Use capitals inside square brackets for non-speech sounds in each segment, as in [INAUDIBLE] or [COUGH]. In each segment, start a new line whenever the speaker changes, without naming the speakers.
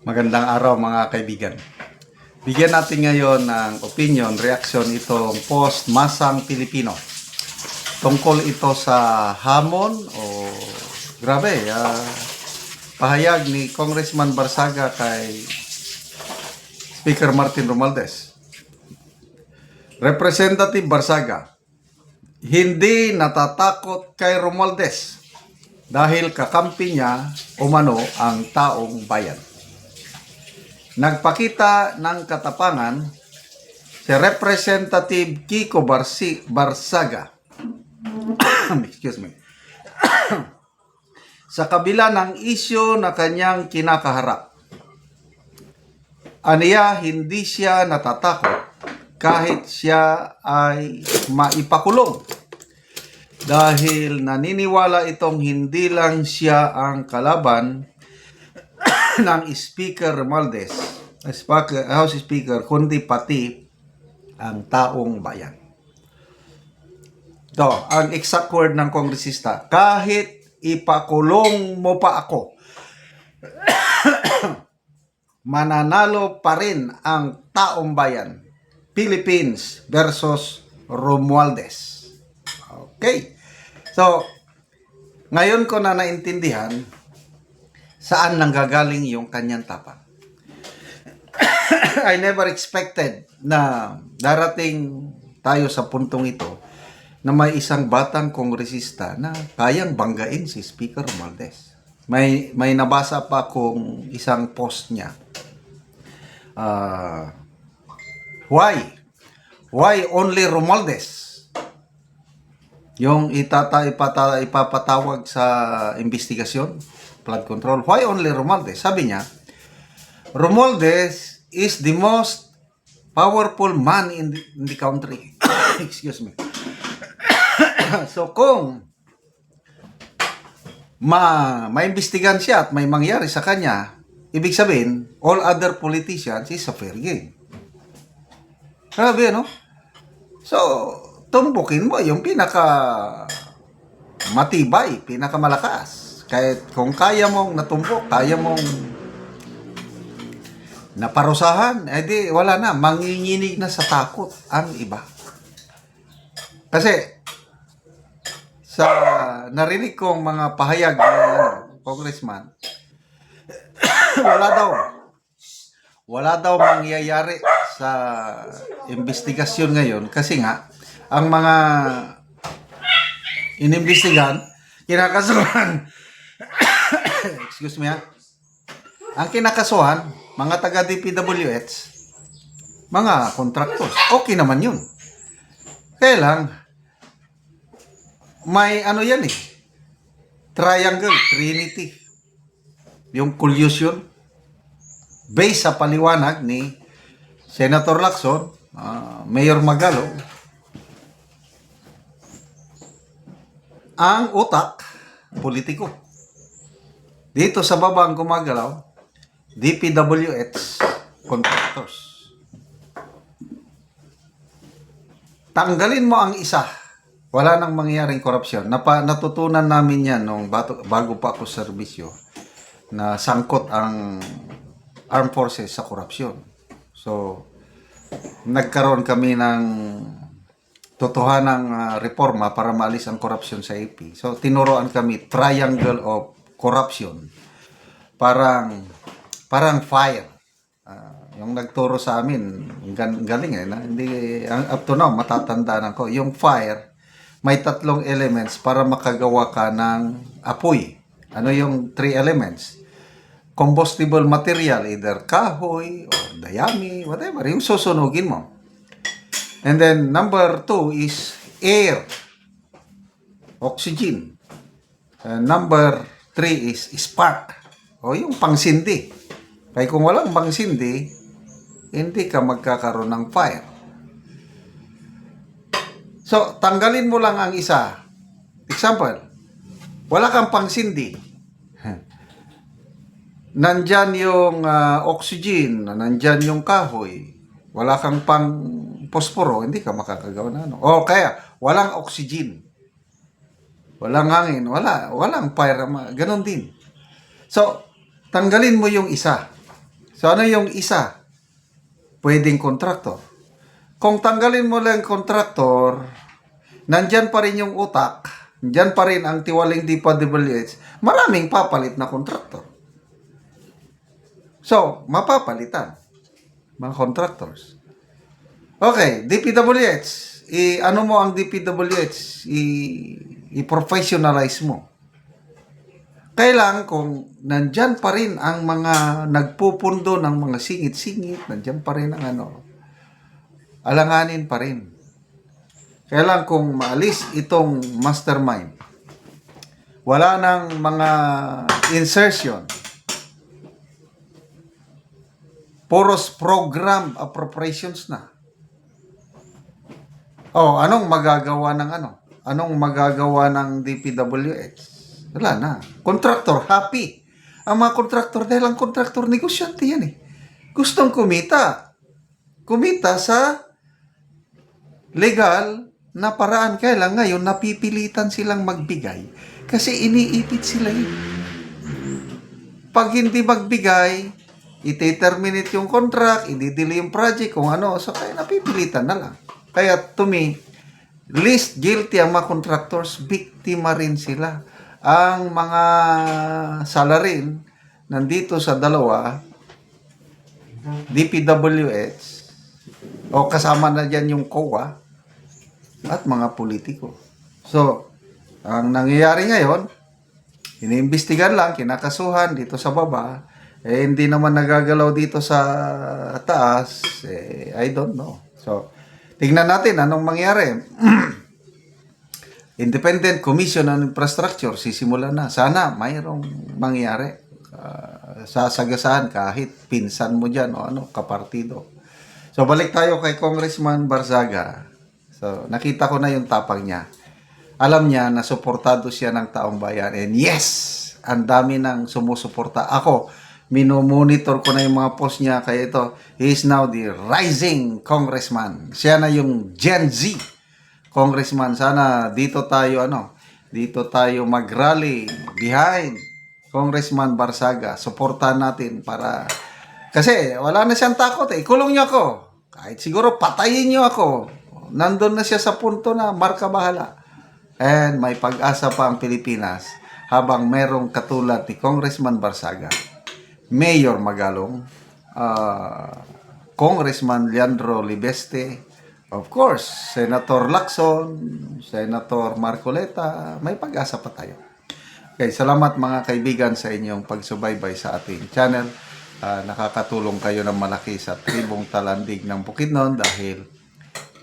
Magandang araw mga kaibigan. Bigyan natin ngayon ng opinion, reaction itong post Masang Pilipino. Tungkol ito sa hamon o grabe, ah, pahayag ni Congressman Barsaga kay Speaker Martin Romualdez. Representative Barsaga, hindi natatakot kay Romualdez dahil kakampi niya umano ang taong bayan. Nagpakita ng katapangan si Representative Kiko Barsi, Barsaga. [COUGHS] Excuse me. [COUGHS] sa kabila ng isyo na kanyang kinakaharap. Aniya, hindi siya natatakot kahit siya ay maipakulong. Dahil naniniwala itong hindi lang siya ang kalaban [COUGHS] ng Speaker Romualdez, Speaker, House Speaker, kundi pati ang taong bayan. To, ang exact word ng kongresista, kahit ipakulong mo pa ako, [COUGHS] mananalo pa rin ang taong bayan. Philippines versus Romualdez. Okay. So, ngayon ko na naintindihan saan nanggagaling yung kanyang tapang. [COUGHS] I never expected na darating tayo sa puntong ito na may isang batang kongresista na kayang banggain si Speaker Romualdez. May may nabasa pa kong isang post niya. Ah, why? Why only Romualdez? Yung itata ipata, ipapatawag sa investigasyon, flood control. Why only Romualdez? Sabi niya, Romualdez is the most powerful man in the, in the country. [COUGHS] Excuse me. [COUGHS] so kung ma maimbestigan siya at may mangyari sa kanya, ibig sabihin, all other politicians is a fair game. Grabe, no? So, tumbukin mo yung pinaka matibay, pinaka malakas. Kahit kung kaya mong natumbok, kaya mong naparusahan, edi wala na, manginginig na sa takot ang iba. Kasi, sa narinig kong mga pahayag ng ano, congressman, [COUGHS] wala daw, wala daw mangyayari sa investigasyon ngayon. Kasi nga, ang mga inimbestigahan, kinakasuhan, [COUGHS] excuse me ha, ang kinakasuhan, mga taga DPWH, mga contractors, okay naman yun. Kaya lang, may ano yan eh, triangle, trinity, yung collusion, based sa paliwanag ni Senator Lacson, ah, Mayor Magalo, ang utak, politiko. Dito sa baba ang gumagalaw, DPWH contractors. Tanggalin mo ang isa, wala nang mangyaring korupsyon. Napa, natutunan namin yan nung bato, bago pa ako serbisyo na sangkot ang armed forces sa korupsyon. So, nagkaroon kami ng totohanang ah, reforma para maalis ang korupsyon sa AP. So, tinuruan kami triangle of corruption. Parang parang fire. Ah, yung nagturo sa amin, gan- galing eh. Na, hindi, up to now, matatandaan ko. Yung fire, may tatlong elements para makagawa ka ng apoy. Ano yung three elements? Combustible material, either kahoy or dayami, whatever. Yung susunugin mo. And then, number two is air. Oxygen. Uh, number three is spark. O yung pangsindi. Kaya kung walang pangsindi, hindi ka magkakaroon ng fire. So, tanggalin mo lang ang isa. Example, wala kang pangsindi. [LAUGHS] Nandyan yung ah, oxygen, nandyan yung kahoy. Wala kang pang posporo, hindi ka makakagawa na ano. O kaya, walang oxygen. Walang hangin, wala, walang fire, ganon din. So, tanggalin mo yung isa. So ano yung isa? Pwedeng kontraktor. Kung tanggalin mo lang kontraktor, nandyan pa rin yung utak, nandyan pa rin ang tiwaling DPWH, maraming papalit na kontraktor. So, mapapalitan mga contractors. Okay, DPWH. I, ano mo ang DPWH? I, i-professionalize mo. Kailang kung nandyan pa rin ang mga nagpupundo ng mga singit-singit, nandyan pa rin ang ano, alanganin pa rin. Kailang kung maalis itong mastermind, wala nang mga insertion, puros program appropriations na. Oh, anong magagawa ng ano? Anong magagawa ng DPWH? Wala na. Contractor, happy. Ang mga contractor, dahil ang contractor, negosyante yan eh. Gustong kumita. Kumita sa legal na paraan. Kaya ngayon, napipilitan silang magbigay kasi iniipit sila yun. Pag hindi magbigay, ite-terminate yung contract, i-delay yung project, kung ano. So, kaya napipilitan na lang. Kaya to me, least guilty ang mga contractors, biktima rin sila. Ang mga salarin, nandito sa dalawa, DPWH, o kasama na dyan yung COA, at mga politiko. So, ang nangyayari ngayon, iniimbestigan lang, kinakasuhan dito sa baba, eh hindi naman nagagalaw dito sa taas, eh I don't know. So, tingnan natin anong mangyari. [CLEARS THROAT] Independent Commission on Infrastructure, sisimula na. Sana mayroong mangyari. Uh, sasagasahan kahit pinsan mo dyan o ano, kapartido. So, balik tayo kay Congressman Barzaga. So, nakita ko na yung tapang niya. Alam niya na suportado siya ng taong bayan. And yes, ang dami nang sumusuporta. Ako, minomonitor ko na yung mga post niya. Kaya ito, he is now the rising congressman. Siya na yung Gen Z congressman. Sana dito tayo, ano, dito tayo mag-rally behind Congressman Barsaga. Suportahan natin para... Kasi wala na siyang takot eh. Ikulong niyo ako. Kahit siguro patayin niyo ako. Nandun na siya sa punto na marka bahala. And may pag-asa pa ang Pilipinas habang merong katulad ni Congressman Barsaga, Mayor Magalong, uh, Congressman Leandro Libeste, of course, Senator Lacson, Senator Marcoleta, may pag-asa pa tayo. Okay, salamat mga kaibigan sa inyong pagsubaybay sa ating channel. Ah, nakakatulong kayo ng malaki sa tribong talandig ng Bukidnon dahil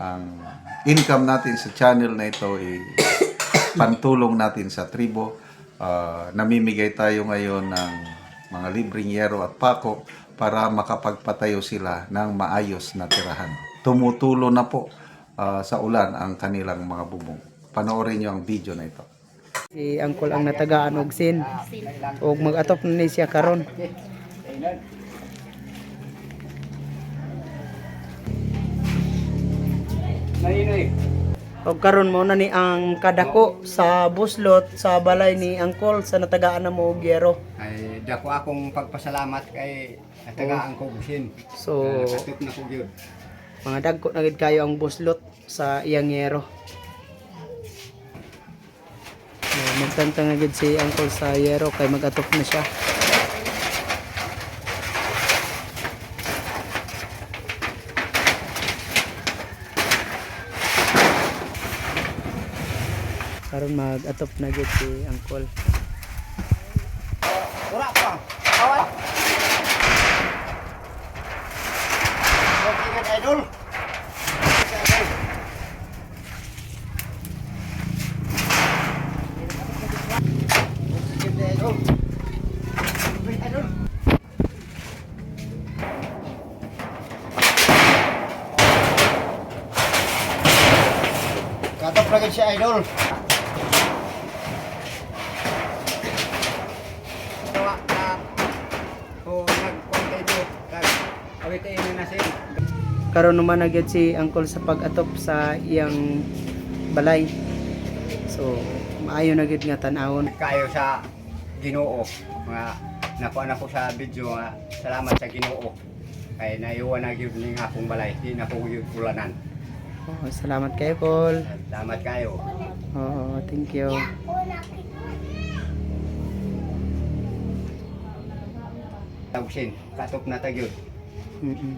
ang income natin sa channel na ito ay pantulong natin sa tribo. Ah, namimigay tayo ngayon ng mga libreng yero at pako para makapagpatayo sila ng maayos na tirahan. Tumutulo na po ah, sa ulan ang kanilang mga bubong. Panoorin nyo ang video na ito.
Si angkol ang natagaan og sin. Og mag-atop na ni siya karon. Og karon mo na ni ang kadako sa buslot sa balay ni angkol sa natagaan na mo og yero.
ay dako akong pagpasalamat kay natagaan ko gusin.
So
Nakatip na ko gyud.
Mga dagko na gid kayo ang buslot sa iyang yero. So, magtantang na gid si angkol sa yero kay mag-atop na siya. karon mag-atop na gid si angkol.
Wala pa. Awat. Okay, idol. Katap lagi si idol. Tawa na ko nag-continue awit ay na nasin.
karon naman na gyud si angkol sa pag-atop sa iyang balay. So, maayo na gyud nga tan-awon.
Kayo sa Ginoo mga nakuha na ko sa video nga salamat sa Ginoo kay naiwan na gyud ning akong balay di na ko gyud kulanan
Oh, salamat kayo, Col.
salamat kayo
Oo, thank you.
tagsin katok na tagyod
Mm-mm.